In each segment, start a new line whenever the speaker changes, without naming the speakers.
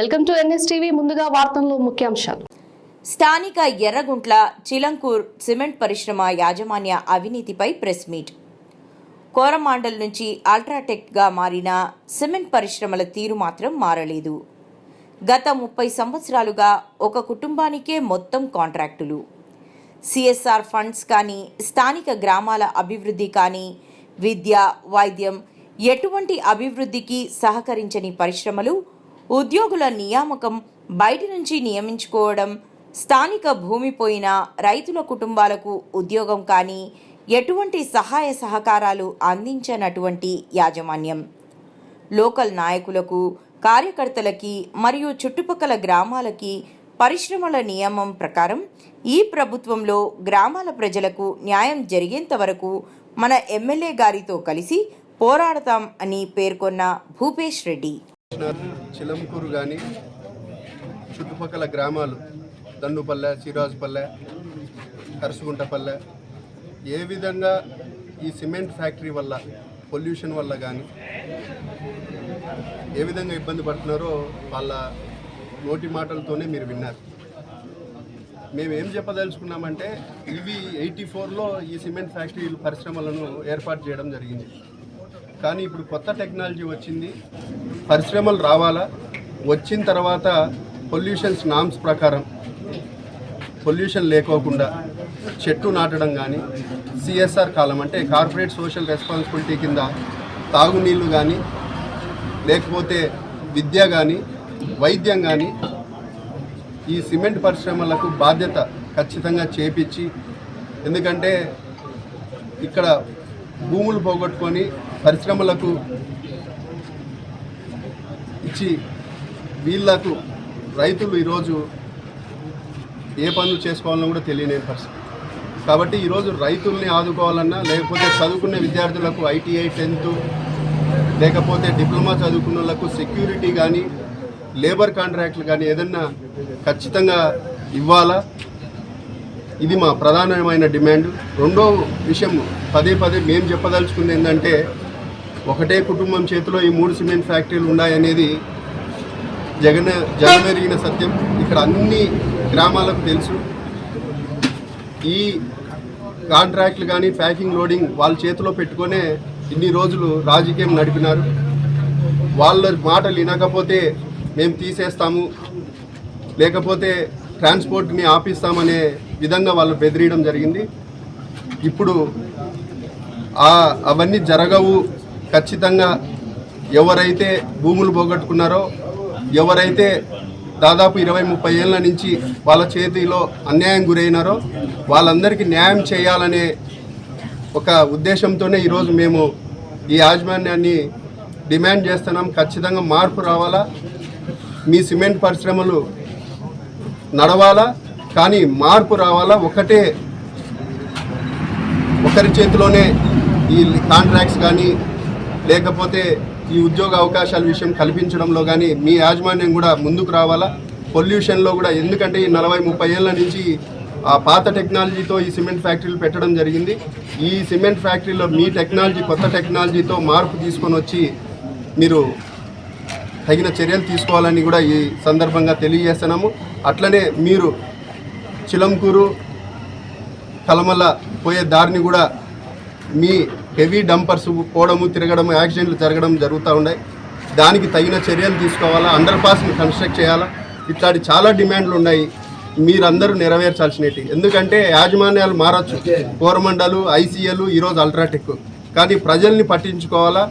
Welcome to NS TV. ముందుగా వార్తల్లో ముఖ్యాంశాలు.
స్థానిక ఎర్రగుంట్ల చిలంకూర్ సిమెంట్ పరిశ్రమ యాజమాన్య అవినీతిపై ప్రెస్ మీట్. కోరమాండల్ నుంచి అల్ట్రాటెక్గా మారిన సిమెంట్ పరిశ్రమల తీరు మాత్రం మారలేదు. గత ముప్పై సంవత్సరాలుగా ఒక కుటుంబానికే మొత్తం కాంట్రాక్టులు. సిఎస్ఆర్ ఫండ్స్ కానీ స్థానిక గ్రామాల అభివృద్ధి కానీ విద్య వైద్యం ఎటువంటి అభివృద్ధికి సహకరించని పరిశ్రమలు ఉద్యోగుల నియామకం బయటి నుంచి నియమించుకోవడం స్థానిక భూమి పోయిన రైతుల కుటుంబాలకు ఉద్యోగం కానీ ఎటువంటి సహాయ సహకారాలు అందించనటువంటి యాజమాన్యం. లోకల్ నాయకులకు కార్యకర్తలకి మరియు చుట్టుపక్కల గ్రామాలకి పరిశ్రమల నియమం ప్రకారం ఈ ప్రభుత్వంలో గ్రామాల ప్రజలకు న్యాయం జరిగేంత వరకు మన ఎమ్మెల్యే గారితో కలిసి పోరాడతాం అని పేర్కొన్న భూపేష్ రెడ్డి.
కమిషనర్ చిలంకూరు కానీ చుట్టుపక్కల గ్రామాలు దండుపల్లె సిరాజుపల్లె కరసుగుంటపల్లె ఏ విధంగా ఈ సిమెంట్ ఫ్యాక్టరీ వల్ల పొల్యూషన్ వల్ల కానీ ఏ విధంగా ఇబ్బంది పడుతున్నారో వాళ్ళ నోటి మాటలతోనే మీరు విన్నారు. మేము ఏం చెప్పదలుచుకున్నామంటే ఇవి ఎయిటీ ఫోర్లో ఈ సిమెంట్ ఫ్యాక్టరీలు పరిశ్రమలను ఏర్పాటు చేయడం జరిగింది. కానీ ఇప్పుడు కొత్త టెక్నాలజీ వచ్చింది. పరిశ్రమలు రావాలా? వచ్చిన తర్వాత పొల్యూషన్స్ నామ్స్ ప్రకారం పొల్యూషన్ లేకోకుండా చెట్టు నాటడం కానీ సిఎస్ఆర్ కాలం అంటే కార్పొరేట్ సోషల్ రెస్పాన్సిబిలిటీ కింద తాగునీళ్ళు కానీ లేకపోతే విద్య కానీ వైద్యం కానీ ఈ సిమెంట్ పరిశ్రమలకు బాధ్యత ఖచ్చితంగా చేపించి ఎందుకంటే ఇక్కడ భూములు పోగొట్టుకొని పరిశ్రమలకు ఇచ్చి వీళ్ళకు రైతులు ఈరోజు ఏ పనులు చేసుకోవాలన్నా కూడా తెలియని పరిస్థితి. కాబట్టి ఈరోజు రైతుల్ని ఆదుకోవాలన్నా లేకపోతే చదువుకునే విద్యార్థులకు ఐటీఐ టెన్త్ లేకపోతే డిప్లొమా చదువుకున్న వాళ్ళకు సెక్యూరిటీ కానీ లేబర్ కాంట్రాక్ట్లు కానీ ఏదన్నా ఖచ్చితంగా ఇవ్వాలా? ఇది మా ప్రధానమైన డిమాండ్. రెండో విషయం పదే పదే మేము చెప్పదలుచుకుంది ఏంటంటే ఒకటే కుటుంబం చేతిలో ఈ మూడు సిమెంట్ ఫ్యాక్టరీలు ఉన్నాయనేది జగన్ జగమెరిగిన సత్యం. ఇక్కడ అన్ని గ్రామాలకు తెలుసు. ఈ కాంట్రాక్ట్లు కానీ ప్యాకింగ్ లోడింగ్ వాళ్ళ చేతిలో పెట్టుకొనే ఇన్ని రోజులు రాజకీయం నడిపినారు. వాళ్ళ మాటలు వినకపోతే మేము తీసేస్తాము. లేకపోతే ట్రాన్స్పోర్ట్ని ఆపిస్తామనే విధంగా వాళ్ళు బెదిరియడం జరిగింది. ఇప్పుడు ఆ అవన్నీ జరగవు. ఖచ్చితంగా ఎవరైతే భూములు పోగొట్టుకున్నారో ఎవరైతే దాదాపు ఇరవై ముప్పై ఏళ్ళ నుంచి వాళ్ళ చేతిలో అన్యాయం గురైనారో వాళ్ళందరికీ న్యాయం చేయాలనే ఒక ఉద్దేశంతోనే ఈరోజు మేము ఈ యాజమాన్యాన్ని డిమాండ్ చేస్తున్నాం. ఖచ్చితంగా మార్పు రావాలా. మీ సిమెంట్ పరిశ్రమలు నడవాలా. కానీ మార్పు రావాలా? ఒకటే ఒకరి చేతిలోనే ఈ కాంట్రాక్ట్స్ కానీ లేకపోతే ఈ ఉద్యోగ అవకాశాల విషయం కల్పించడంలో కానీ మీ యాజమాన్యం కూడా ముందుకు రావాలా? పొల్యూషన్లో కూడా ఎందుకంటే ఈ నలభై ముప్పై ఏళ్ళ నుంచి ఆ పాత టెక్నాలజీతో ఈ సిమెంట్ ఫ్యాక్టరీలు పెట్టడం జరిగింది. ఈ సిమెంట్ ఫ్యాక్టరీలో మీ టెక్నాలజీ కొత్త టెక్నాలజీతో మార్పు తీసుకొని వచ్చి మీరు తగిన చర్యలు తీసుకోవాలని కూడా ఈ సందర్భంగా తెలియజేస్తున్నాము. అట్లనే మీరు చిలంకూరు కలమల్ల పోయే దారిని కూడా మీ హెవీ డంపర్స్ పోవడము తిరగడం యాక్సిడెంట్లు జరగడం జరుగుతూ ఉన్నాయి. దానికి తగిన చర్యలు తీసుకోవాలా? అండర్ పాస్ని కన్స్ట్రక్ట్ చేయాలా? ఇట్లాంటి చాలా డిమాండ్లు ఉన్నాయి. మీరందరూ నెరవేర్చాల్సినవి. ఎందుకంటే యాజమాన్యాలు మారచ్చు. కోరమండలు ఐసీఎల్ ఈరోజు అల్ట్రాటెక్. కానీ ప్రజల్ని పట్టించుకోవాలా?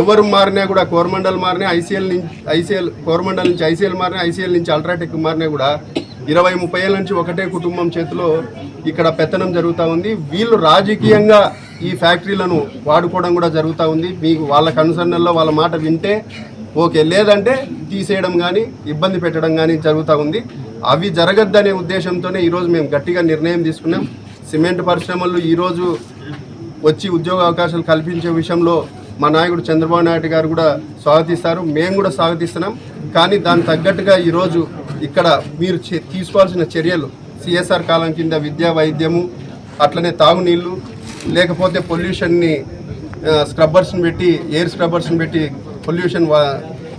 ఎవరు మారినా కూడా కోరమండల్ మారినా ఐసీఎల్ నుంచి ఐసీఎల్ కోరమండల్ నుంచి ఐసీఎల్ మారినా ఐసీఎల్ నుంచి అల్ట్రాటెక్ మారినా కూడా ఇరవై ముప్పై ఏళ్ళ నుంచి ఒకటే కుటుంబం చేతిలో ఇక్కడ పెత్తనం జరుగుతూ ఉంది. వీళ్ళు రాజకీయంగా ఈ ఫ్యాక్టరీలను వాడుకోవడం కూడా జరుగుతూ ఉంది. మీకు వాళ్ళ కన్సర్నల్లో వాళ్ళ మాట వింటే ఓకే లేదంటే తీసేయడం కానీ ఇబ్బంది పెట్టడం కానీ జరుగుతూ ఉంది. అవి జరగద్దనే ఉద్దేశంతోనే ఈరోజు మేము గట్టిగా నిర్ణయం తీసుకున్నాం. సిమెంట్ పరిశ్రమలు ఈరోజు వచ్చి ఉద్యోగ అవకాశాలు కల్పించే విషయంలో మా నాయకుడు చంద్రబాబు నాయుడు గారు కూడా స్వాగతిస్తారు. మేము కూడా స్వాగతిస్తున్నాం. కానీ దానికి తగ్గట్టుగా ఈరోజు ఇక్కడ మీరు చే- తీసుకోవాల్సిన చర్యలు సిఎస్ఆర్ కాలం కింద విద్యా వైద్యము అట్లనే తాగునీళ్ళు లేకపోతే పొల్యూషన్ని స్క్రబ్బర్స్ని పెట్టి ఎయిర్ స్క్రబ్బర్స్ని పెట్టి పొల్యూషన్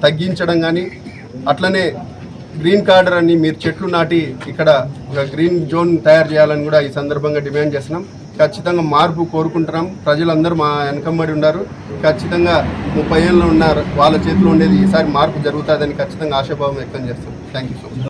తగ్గించడం కానీ అట్లనే గ్రీన్ కార్డర్ అని మీరు చెట్లు నాటి ఇక్కడ ఒక గ్రీన్ జోన్ తయారు చేయాలని కూడా ఈ సందర్భంగా డిమాండ్ చేస్తున్నాం. ఖచ్చితంగా మార్పు కోరుకుంటున్నాం. ప్రజలందరూ మా వెనకమ్మడి ఉన్నారు. ఖచ్చితంగా ముప్పై ఏళ్ళు ఉన్నారు వాళ్ళ చేతిలో ఉండేది ఈసారి మార్పు జరుగుతుందని ఖచ్చితంగా ఆశాభావం వ్యక్తం చేస్తాం Thank you so much.